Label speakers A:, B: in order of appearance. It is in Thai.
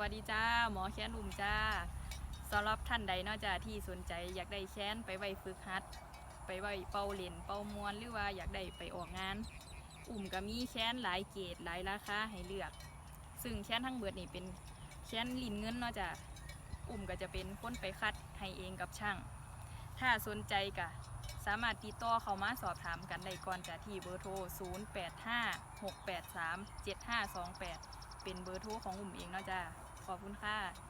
A: วัสดีจ้า หมอแค้นอุ่มจ้าสำหรับท่านใดนอกจากที่สนใจอยากได้แค้นไปไว้ฝึกหัด ไปไว้เป่าเล่นเป่ามวนหรือว่าอยากได้ไปออกงาน อุ่มก็มีแค้นหลายเกรดหลายราคาให้เลือก ซึ่งแค้นทั้งเบิดนี่เป็นแค้นลินเงินนาะจ้ะอุ่มก็จะเป็นคนไปคัดให้เองกับช่าง ถ้าสนใจก็สามารถติดต่อเข้ามาสอบถามกันได้ก่อนจะที่เบอร์โทร 0856837528 เป็นเบอร์โทรของอุ่มเองเนาะจ้ะ ขอบคุณค่ะ